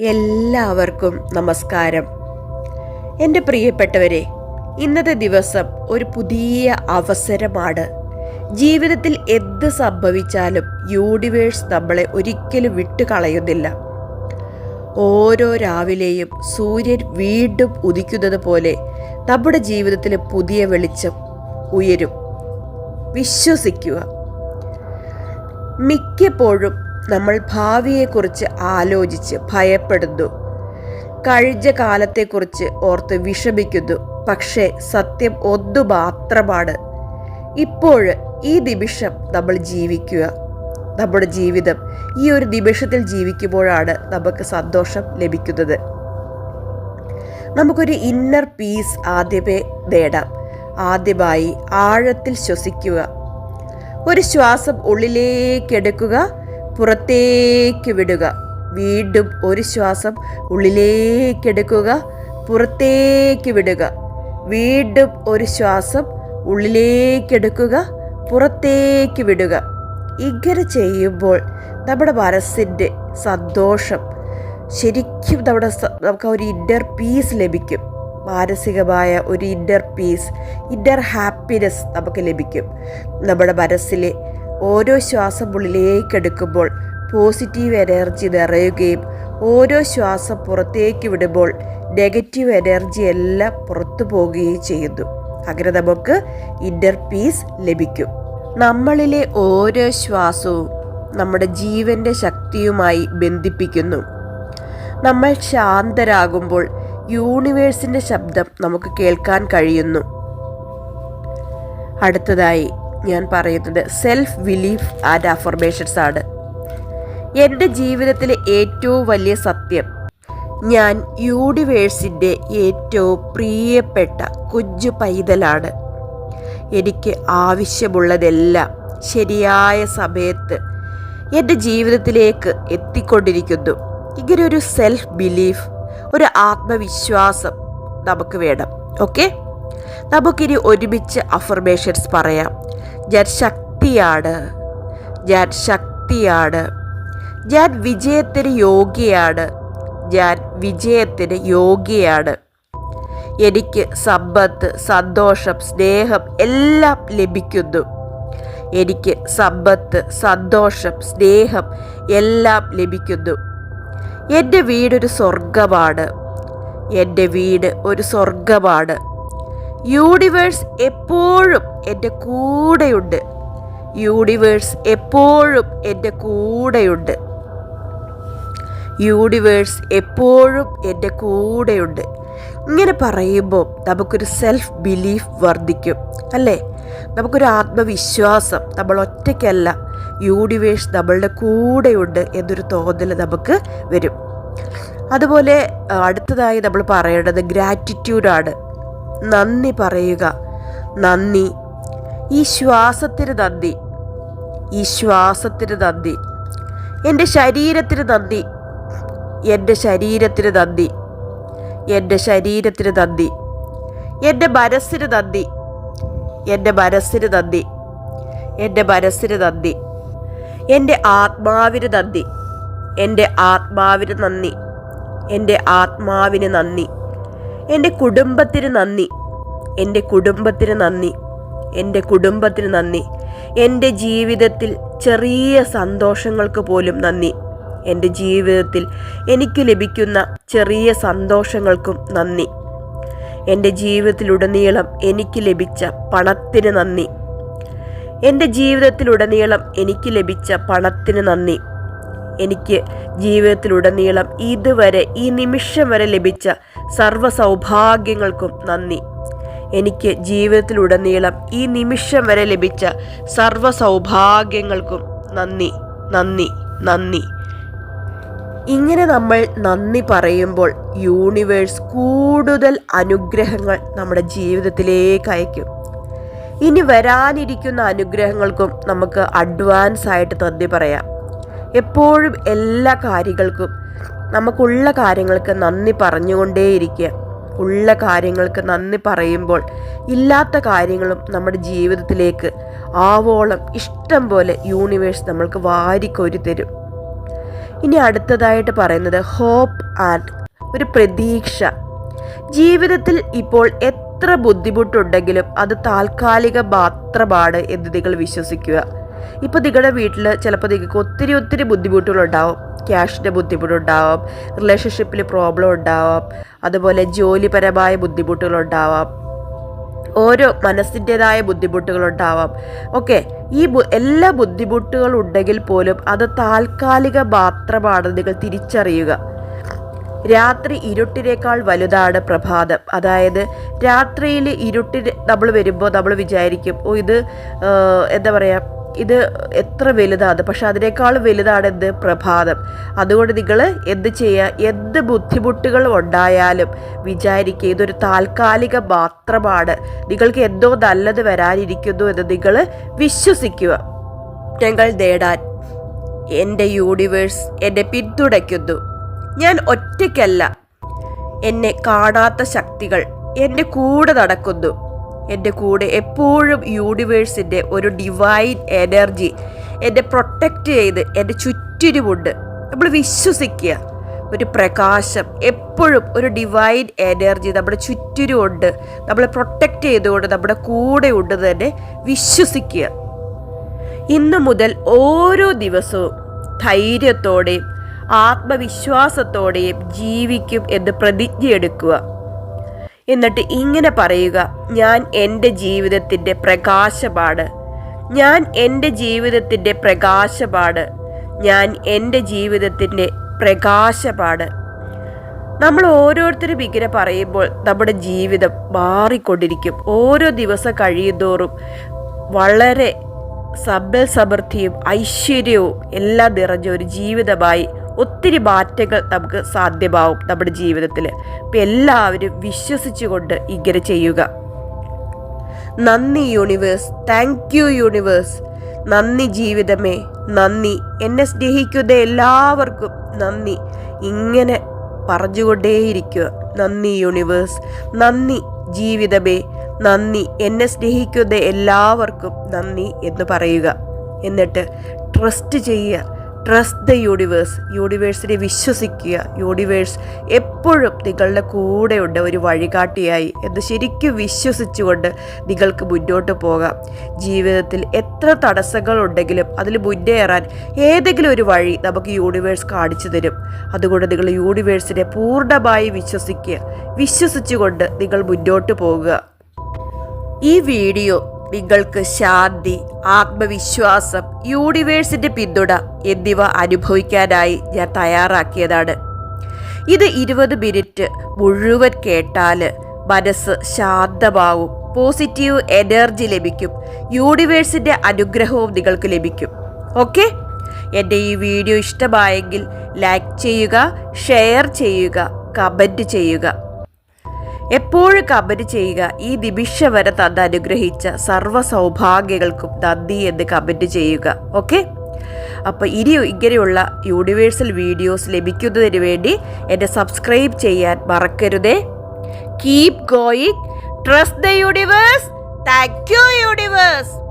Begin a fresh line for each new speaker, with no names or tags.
എല്ലാവർക്കും നമസ്കാരം. എന്റെ പ്രിയപ്പെട്ടവരെ ഇന്നത്തെ ദിവസം ഒരു പുതിയ അവസരമാണ്. ജീവിതത്തിൽ എന്ത് സംഭവിച്ചാലും യൂണിവേഴ്സ് നമ്മളെ ഒരിക്കലും വിട്ടുകളയുന്നില്ല. ഓരോ രാവിലെയും സൂര്യൻ വീണ്ടും ഉദിക്കുന്നത് പോലെ നമ്മുടെ ജീവിതത്തിൽ പുതിയ വെളിച്ചം ഉയരും. വിശ്വസിക്കുക. മിക്കപ്പോഴും നമ്മൾ ഭാവിയെക്കുറിച്ച് ആലോചിച്ച് ഭയപ്പെടുന്നു. കഴിഞ്ഞ കാലത്തെക്കുറിച്ച് ഓർത്ത് വിഷമിക്കുന്നു. പക്ഷേ സത്യം ഒന്നു മാത്രമാണ് ഇപ്പോൾ ഈ നിമിഷം നമ്മൾ ജീവിക്കുക. നമ്മുടെ ജീവിതം ഈ ഒരു നിമിഷത്തിൽ ജീവിക്കുമ്പോഴാണ് നമുക്ക് സന്തോഷം ലഭിക്കുന്നത്. നമുക്കൊരു ഇന്നർ പീസ് ആദ്യമേ നേടാം. ആദ്യമായി ആഴത്തിൽ ശ്വസിക്കുക. ഒരു ശ്വാസം ഉള്ളിലേക്കെടുക്കുക പുറത്തേക്ക് വിടുക. വീണ്ടും ഒരു ശ്വാസം ഉള്ളിലേക്കെടുക്കുക. പുറത്തേക്ക് വിടുക. വീണ്ടും ഒരു ശ്വാസം ഉള്ളിലേക്കെടുക്കുക. പുറത്തേക്ക് വിടുക. ഇങ്ങനെ ചെയ്യുമ്പോൾ നമ്മുടെ മനസ്സിന്റെ സന്തോഷം ശരിക്കും നമ്മുടെ നമുക്ക് ഒരു ഇന്നർ പീസ് ലഭിക്കും. മാനസികമായ ഒരു ഇന്നർ പീസ് ഇന്നർ ഹാപ്പിനെസ് നമുക്ക് ലഭിക്കും. നമ്മുടെ മനസ്സിലെ ഓരോ ശ്വാസം ഉള്ളിലേക്കെടുക്കുമ്പോൾ പോസിറ്റീവ് എനർജി നിറയുകയും ഓരോ ശ്വാസം പുറത്തേക്ക് വിടുമ്പോൾ നെഗറ്റീവ് എനർജി എല്ലാം പുറത്തു പോവുകയും ചെയ്യുന്നു. അങ്ങനെ നമുക്ക് ഇന്നർ പീസ് ലഭിക്കും. നമ്മളിലെ ഓരോ ശ്വാസവും നമ്മുടെ ജീവന്റെ ശക്തിയുമായി ബന്ധിപ്പിക്കുന്നു. നമ്മൾ ശാന്തരാകുമ്പോൾ യൂണിവേഴ്സിന്റെ ശബ്ദം നമുക്ക് കേൾക്കാൻ കഴിയുന്നു. അടുത്തതായി ഞാൻ പറയുന്നത് സെൽഫ് ബിലീഫ് ആൻഡ് അഫർമേഷൻസ് ആണ്. എന്റെ ജീവിതത്തിലെ ഏറ്റവും വലിയ സത്യം ഞാൻ യൂണിവേഴ്സിന്റെ ഏറ്റവും പ്രിയപ്പെട്ട കുഞ്ഞു പൈതലാണ്. എനിക്ക് ആവശ്യമുള്ളതെല്ലാം ശരിയായ സമയത്ത് എന്റെ ജീവിതത്തിലേക്ക് എത്തിക്കൊണ്ടിരിക്കുന്നു. ഇങ്ങനെ ഒരു സെൽഫ് ബിലീഫ് ഒരു ആത്മവിശ്വാസം നമുക്ക് വേണം ഓക്കെ നമുക്കിനി ഒരുമിച്ച് അഫർമേഷൻസ് പറയാം. ഞാൻ ശക്തിയാണ് ഞാൻ ശക്തിയാണ് ഞാൻ വിജയത്തിന് യോഗ്യയാണ്. ഞാൻ വിജയത്തിന് യോഗ്യയാണ്. എനിക്ക് സമ്പത്ത് സന്തോഷം സ്നേഹം എല്ലാം ലഭിക്കുന്നു. എനിക്ക് സമ്പത്ത് സന്തോഷം സ്നേഹം എല്ലാം ലഭിക്കുന്നു. എന്റെ വീടൊരു സ്വർഗമാണ് എന്റെ വീട് ഒരു സ്വർഗമാണ് യൂണിവേഴ്സ് എപ്പോഴും എന്റെ കൂടെയുണ്ട്. യൂണിവേഴ്സ് എപ്പോഴും എന്റെ കൂടെയുണ്ട്. യൂണിവേഴ്സ് എപ്പോഴും എന്റെ കൂടെയുണ്ട്. ഇങ്ങനെ പറയുമ്പോൾ നമുക്കൊരു സെൽഫ് ബിലീഫ് വർദ്ധിക്കും അല്ലേ? നമുക്കൊരു ആത്മവിശ്വാസം നമ്മൾ ഒറ്റയ്ക്കല്ല. യൂണിവേഴ്സ് നമ്മളുടെ കൂടെയുണ്ട് എന്നൊരു തോന്നൽ നമുക്ക് വരും. അതുപോലെ അടുത്തതായി നമ്മൾ പറയേണ്ടത് ഗ്രാറ്റിറ്റ്യൂഡാണ് നന്ദി പറയുക. നന്ദി. ഈ ശ്വാസത്തിന് നന്ദി. ഈ ശ്വാസത്തിന് നന്ദി. എന്റെ ശരീരത്തിന് നന്ദി. എന്റെ ശരീരത്തിന് നന്ദി. എന്റെ ശരീരത്തിന് നന്ദി. എന്റെ മനസ്സിന് നന്ദി. എന്റെ മനസ്സിന് നന്ദി. എന്റെ മനസ്സിന് നന്ദി. എന്റെ ആത്മാവിന് നന്ദി. എന്റെ ആത്മാവിന് നന്ദി. എന്റെ ആത്മാവിന് നന്ദി. എന്റെ കുടുംബത്തിന് നന്ദി. എന്റെ കുടുംബത്തിന് നന്ദി. എന്റെ കുടുംബത്തിന് നന്ദി. എന്റെ ജീവിതത്തിൽ ചെറിയ സന്തോഷങ്ങൾക്ക് പോലും നന്ദി. എന്റെ ജീവിതത്തിൽ എനിക്ക് ലഭിക്കുന്ന ചെറിയ സന്തോഷങ്ങൾക്കും നന്ദി. എന്റെ ജീവിതത്തിലുടനീളം എനിക്ക് ലഭിച്ച പണത്തിന് നന്ദി. എന്റെ ജീവിതത്തിലുടനീളം എനിക്ക് ലഭിച്ച പണത്തിന് നന്ദി. എനിക്ക് ജീവിതത്തിലുടനീളം ഇതുവരെ ഈ നിമിഷം വരെ ലഭിച്ച സർവ സൗഭാഗ്യങ്ങൾക്കും നന്ദി. എനിക്ക് ജീവിതത്തിലുടനീളം ഈ നിമിഷം വരെ ലഭിച്ച സർവ സൗഭാഗ്യങ്ങൾക്കും നന്ദി നന്ദി നന്ദി. ഇങ്ങനെ നമ്മൾ നന്ദി പറയുമ്പോൾ യൂണിവേഴ്സ് കൂടുതൽ അനുഗ്രഹങ്ങൾ നമ്മുടെ ജീവിതത്തിലേക്ക് അയക്കും ഇനി വരാനിരിക്കുന്ന അനുഗ്രഹങ്ങൾക്കും നമുക്ക് അഡ്വാൻസ് ആയിട്ട് നന്ദി പറയാം. എപ്പോഴും എല്ലാ കാര്യങ്ങൾക്കും നമുക്കുള്ള കാര്യങ്ങൾക്ക് നന്ദി പറഞ്ഞുകൊണ്ടേയിരിക്കുക. ഉള്ള കാര്യങ്ങൾക്ക് നന്ദി പറയുമ്പോൾ ഇല്ലാത്ത കാര്യങ്ങളും നമ്മുടെ ജീവിതത്തിലേക്ക് ആവോളം ഇഷ്ടം പോലെ യൂണിവേഴ്സ് നമ്മൾക്ക് വാരിക്കൊരു തരും. ഇനി അടുത്തതായിട്ട് പറയുന്നത് ഹോപ്പ് ആൻഡ് ഒരു പ്രതീക്ഷ. ജീവിതത്തിൽ ഇപ്പോൾ എത്ര ബുദ്ധിമുട്ടുണ്ടെങ്കിലും അത് താൽക്കാലിക മാത്രമാണ് എന്ന് നിങ്ങൾ വിശ്വസിക്കുക. ഇപ്പോൾ നിങ്ങളുടെ വീട്ടിൽ ചിലപ്പോൾ നിങ്ങൾക്ക് ഒത്തിരി ഒത്തിരി ബുദ്ധിമുട്ടുകളുണ്ടാവും. ക്യാഷിന്റെ ബുദ്ധിമുട്ടുണ്ടാവാം. റിലേഷൻഷിപ്പിൽ പ്രോബ്ലം ഉണ്ടാവാം അതുപോലെ ജോലിപരമായ ബുദ്ധിമുട്ടുകളുണ്ടാവാം. ഓരോ മനസ്സിന്റെതായ ബുദ്ധിമുട്ടുകളുണ്ടാവാം. ഓക്കെ ഈ എല്ലാ ബുദ്ധിമുട്ടുകളുണ്ടെങ്കിൽ പോലും അത് താൽക്കാലിക മാത്രമാണ് നിങ്ങൾ തിരിച്ചറിയുക. രാത്രി ഇരുട്ടിനേക്കാൾ വലുതാണ് പ്രഭാതം. അതായത് രാത്രിയിൽ ഇരുട്ടിന് നമ്മൾ വരുമ്പോൾ നമ്മൾ വിചാരിക്കും ഓ ഇത് എന്താ പറയുക ഇത് എത്ര വലുതാണ്? പക്ഷെ അതിനേക്കാൾ വലുതാണ് എന്ത്? പ്രഭാതം. അതുകൊണ്ട് നിങ്ങൾ എന്ത് ചെയ്യുക എന്ത് ബുദ്ധിമുട്ടുകൾ ഉണ്ടായാലും വിചാരിക്കുക ഇതൊരു താൽക്കാലിക മാത്രമാണ്. നിങ്ങൾക്ക് എന്തോ നല്ലത് വരാനിരിക്കുന്നു എന്ന് നിങ്ങൾ വിശ്വസിക്കുക. ഞങ്ങൾ നേടാൻ എന്റെ യൂണിവേഴ്സ് എന്നെ പിന്തുണയ്ക്കുന്നു. ഞാൻ ഒറ്റയ്ക്കല്ല. എന്നെ കാണാത്ത ശക്തികൾ എന്റെ കൂടെ നടക്കുന്നു. എന്റെ കൂടെ എപ്പോഴും യൂണിവേഴ്സിന്റെ ഒരു ഡിവൈൻ എനർജി എന്നെ പ്രൊട്ടക്റ്റ് ചെയ്ത് എന്റെ ചുറ്റിനുമുണ്ട്. നമ്മൾ വിശ്വസിക്കുക. ഒരു പ്രകാശം എപ്പോഴും ഒരു ഡിവൈൻ എനർജി നമ്മുടെ ചുറ്റിനുമുണ്ട്. നമ്മളെ പ്രൊട്ടക്റ്റ് ചെയ്തുകൊണ്ട് നമ്മുടെ കൂടെ ഉണ്ട് തന്നെ വിശ്വസിക്കുക. ഇന്നു മുതൽ ഓരോ ദിവസവും ധൈര്യത്തോടെയും ആത്മവിശ്വാസത്തോടെയും ജീവിക്കും എന്ന് പ്രതിജ്ഞയെടുക്കുക. എന്നിട്ട് ഇങ്ങനെ പറയുക ഞാൻ എന്റെ ജീവിതത്തിന്റെ പ്രകാശപാട്. ഞാൻ എന്റെ ജീവിതത്തിന്റെ പ്രകാശപാട്. ഞാൻ എന്റെ ജീവിതത്തിന്റെ പ്രകാശപാട്. നമ്മൾ ഓരോരുത്തരും ഇങ്ങനെ പറയുമ്പോൾ നമ്മുടെ ജീവിതം മാറിക്കൊണ്ടിരിക്കും. ഓരോ ദിവസം കഴിയുന്തോറും വളരെ സമ്പൽ സമൃദ്ധിയും ഐശ്വര്യവും എല്ലാം നിറഞ്ഞ ഒരു ജീവിതമായി ഒത്തിരി മാറ്റങ്ങൾ നമുക്ക് സാധ്യമാവും നമ്മുടെ ജീവിതത്തിൽ അപ്പം എല്ലാവരും വിശ്വസിച്ചുകൊണ്ട് ഇങ്ങനെ ചെയ്യുക. നന്ദി യൂണിവേഴ്സ്. Thank you universe. നന്ദി ജീവിതമേ. നന്ദി. എന്നെ സ്നേഹിക്കുന്ന എല്ലാവർക്കും നന്ദി. ഇങ്ങനെ പറഞ്ഞുകൊണ്ടേയിരിക്കുക. നന്ദി യൂണിവേഴ്സ്. നന്ദി ജീവിതമേ. നന്ദി. എന്നെ സ്നേഹിക്കുന്ന എല്ലാവർക്കും നന്ദി എന്ന് പറയുക. എന്നിട്ട് ട്രസ്റ്റ് ചെയ്യുക. ട്രസ്റ്റ് ദ യൂണിവേഴ്സ് യൂണിവേഴ്സിനെ വിശ്വസിക്കുക. യൂണിവേഴ്സ് എപ്പോഴും നിങ്ങളുടെ കൂടെയുണ്ട്. ഒരു വഴികാട്ടിയായി. എന്ന് ശരിക്കും വിശ്വസിച്ചുകൊണ്ട് നിങ്ങൾക്ക് മുന്നോട്ട് പോകാം. ജീവിതത്തിൽ എത്ര തടസ്സങ്ങളുണ്ടെങ്കിലും അതിൽ മുന്നേറാൻ ഏതെങ്കിലും ഒരു വഴി നമുക്ക് യൂണിവേഴ്സ് കാണിച്ചു തരും. അതുകൊണ്ട് നിങ്ങൾ യൂണിവേഴ്സിനെ പൂർണമായി വിശ്വസിക്കുക. വിശ്വസിച്ചുകൊണ്ട് നിങ്ങൾ മുന്നോട്ട് പോകുക ഈ വീഡിയോ നിങ്ങൾക്ക് ശാന്തി ആത്മവിശ്വാസം യൂണിവേഴ്സിന്റെ പിന്തുണ എന്നിവ അനുഭവിക്കാനായി ഞാൻ തയ്യാറാക്കിയതാണ്. ഇത് ഇരുപത് മിനിറ്റ് മുഴുവൻ കേട്ടാൽ മനസ്സ് ശാന്തമാവും പോസിറ്റീവ് എനർജി ലഭിക്കും യൂണിവേഴ്സിന്റെ അനുഗ്രഹവും നിങ്ങൾക്ക് ലഭിക്കും. ഓക്കെ? എന്റെ ഈ വീഡിയോ ഇഷ്ടമായെങ്കിൽ ലൈക്ക് ചെയ്യുക ഷെയർ ചെയ്യുക കമന്റ് ചെയ്യുക. എപ്പോഴും കമന്റ് ചെയ്യുക? ഈ നിമിഷം വരെ തത് അനുഗ്രഹിച്ച സർവ സൗഭാഗ്യങ്ങൾക്കും നന്ദി എന്ന് കമന്റ് ചെയ്യുക. ഓക്കെ? അപ്പോൾ ഇനി ഇങ്ങനെയുള്ള യൂണിവേഴ്സൽ വീഡിയോസ് ലഭിക്കുന്നതിന് വേണ്ടി എന്നെ സബ്സ്ക്രൈബ് ചെയ്യാൻ മറക്കരുതേ. Keep going trust the universe thank you universe